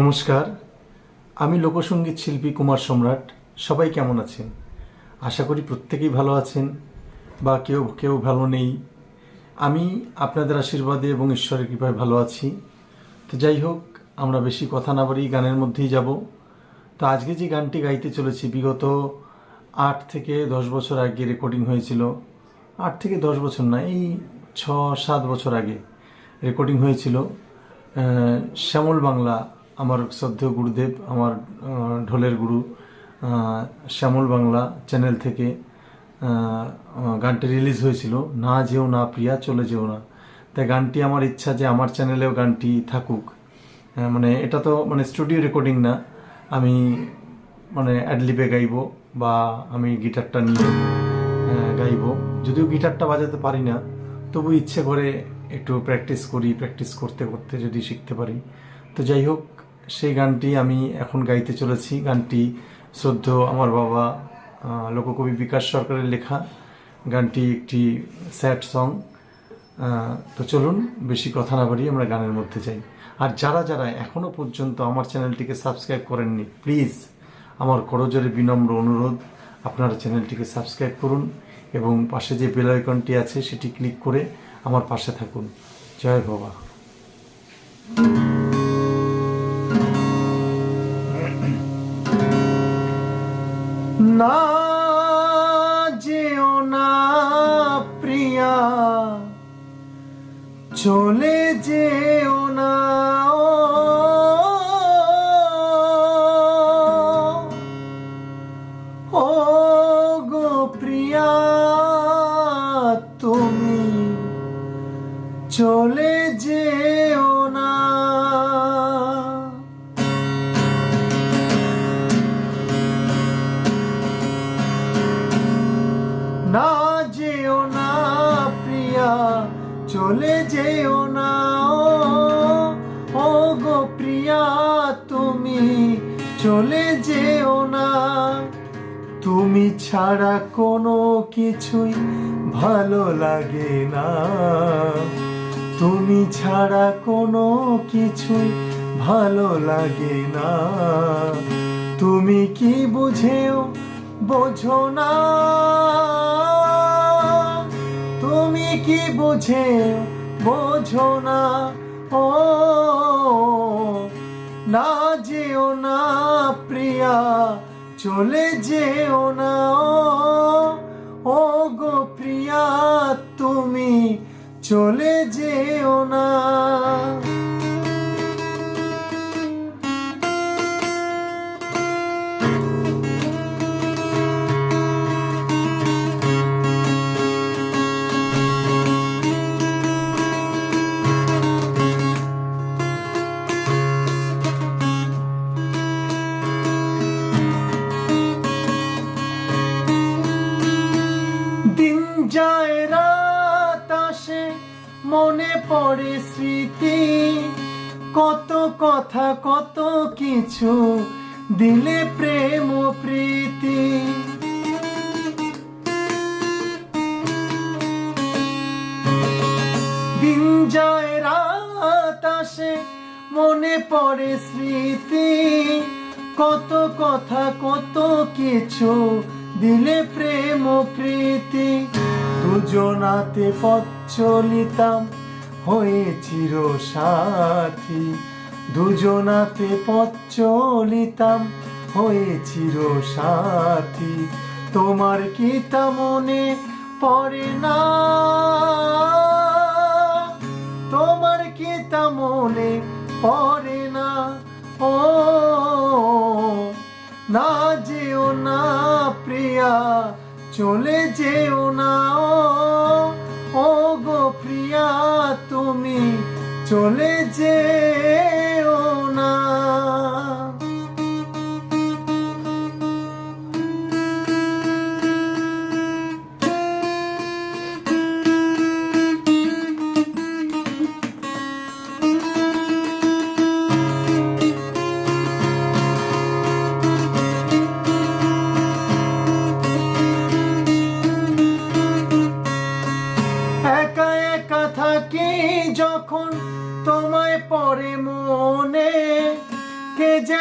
নমস্কার, আমি লোকসঙ্গীত শিল্পী কুমার সম্রাট। সবাই কেমন আছেন? আশা করি প্রত্যেকেই ভালো আছেন বা কেউ কেউ ভালো নেই। আমি আপনাদের আশীর্বাদে এবং ঈশ্বরের কৃপায় ভালো আছি। তো যাই হোক, আমরা বেশি কথা না বাড়ি গানের মধ্যেই যাব। তো আজকে যে গানটি গাইতে চলেছি, বিগত আট থেকে দশ বছর আগে রেকর্ডিং হয়েছিল। আট থেকে দশ বছর না, এই ছ, সাত বছর আগে রেকর্ডিং হয়েছিল শ্যামল বাংলা আমার শ্রদ্ধেয় গুরুদেব, আমার ঢোলের গুরু শ্যামল বাংলা চ্যানেল থেকে গানটি রিলিজ হয়েছিল, না যেও না প্রিয়া, চলে যেও না। তাই গানটি আমার ইচ্ছা যে আমার চ্যানেলেও গানটি থাকুক। মানে এটা তো মানে স্টুডিও রেকর্ডিং না। আমি মানে অ্যাডলিপে গাইবো বা আমি গিটারটা নিয়ে গাইব। যদিও গিটারটা বাজাতে পারি না, তবু ইচ্ছে করে একটু প্র্যাকটিস করি প্র্যাকটিস করতে করতে যদি শিখতে পারি। তো যাই হোক সেই গানটি আমি এখন গাইতে চলেছি। গানটি শ্রদ্ধ আমার বাবা লোককবি বিকাশ সরকারের লেখা। গানটি একটি স্যাড সং। তো চলুন, বেশি কথা না বাড়িয়ে আমরা গানের মধ্যে যাই। আর যারা যারা এখনও পর্যন্ত আমার চ্যানেলটিকে সাবস্ক্রাইব করেননি, প্লিজ আমার করজোরে বিনম্র অনুরোধ, আপনারা চ্যানেলটিকে সাবস্ক্রাইব করুন এবং পাশে যে বেল আইকনটি আছে, সেটি ক্লিক করে আমার পাশে থাকুন। জয় বাবা। না যেও না প্রিয়া। চলে যেও চলে যেও না, ও গো প্রিয়া, তুমি চলে যেও না। তুমি ছাড়া কোনো কিছুই ভালো লাগে না। তুমি ছাড়া কোনো কিছুই ভালো লাগে না। তুমি কি বুঝেও বোঝো না। কি বুঝে? বোঝো না। ও, না যেও না প্রিয়া, চলে যেও না। ও গো প্রিয়া, তুমি চলে মনে পড়ে স্মৃতি। কত কথা, কত কিছু দিলে প্রেম প্রীতি। দিন যায়, রাত আসে, মনে পড়ে স্মৃতি। কত কথা, কত কিছু দিলে প্রেম প্রীতি। দুজনাতে পথ চলিতাম, হয়ে চির সাথী। দুজনাতে পথ চলিতাম, হয়ে চির সাথী। তোমার কি তা মনে পড়ে না? তোমার কি তা মনে পড়ে না? ও, না যেও না প্রিয়া চলে যেও না ও গো প্রিয়া তুমি চলে যেও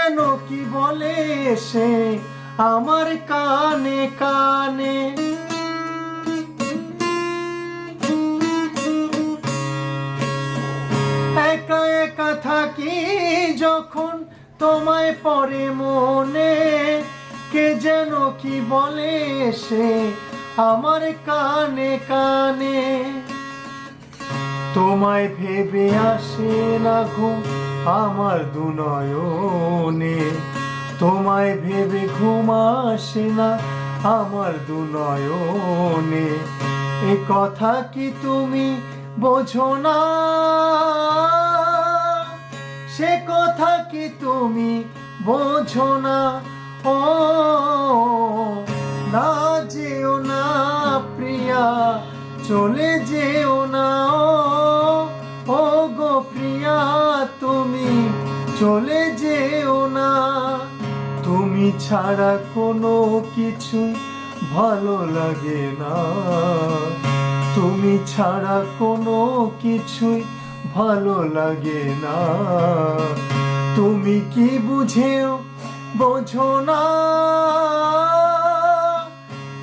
যেন কি বলে সে আমার কানে কানে? একা একা থাকি যখন তোমায় পরে মনে, কে যেন কি বলে সে আমার কানে কানে? তোমায় ভেবে আসে না ঘুম আমার দুনয়নে। তোমায় ভেবে ঘুম আসে না আমার দুনয়নে। এ কথা কি তুমি বোঝো না? সে কথা কি তুমি বোঝো না? ও, না যেও না প্রিয়া, চলে যেও না। চলে যেও না। তুমি ছাড়া কোনো কিছুই ভালো লাগে না। তুমি ছাড়া কোনো কিছুই ভালো লাগে না। তুমি কি বুঝেও বোঝো না?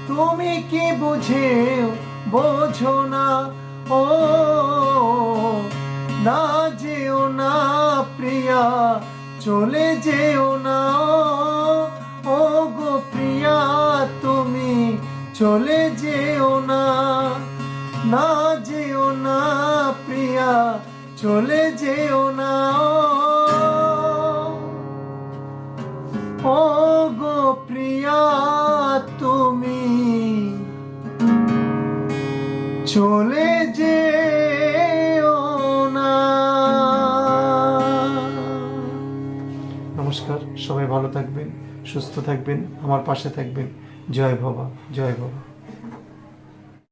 তুমি কি বুঝেও বোঝো না? ও যেও না প্রিয়া, চলে যেও না। ও গো প্রিয়া, তুমি চলে যেও না। না যেও না প্রিয়া, চলে যেও না। ও গো প্রিয়া, তুমি চলে যেও সবাই ভালো থাকবেন সুস্থ থাকবেন আমার পাশে থাকবেন। জয় বাবা জয় বাবা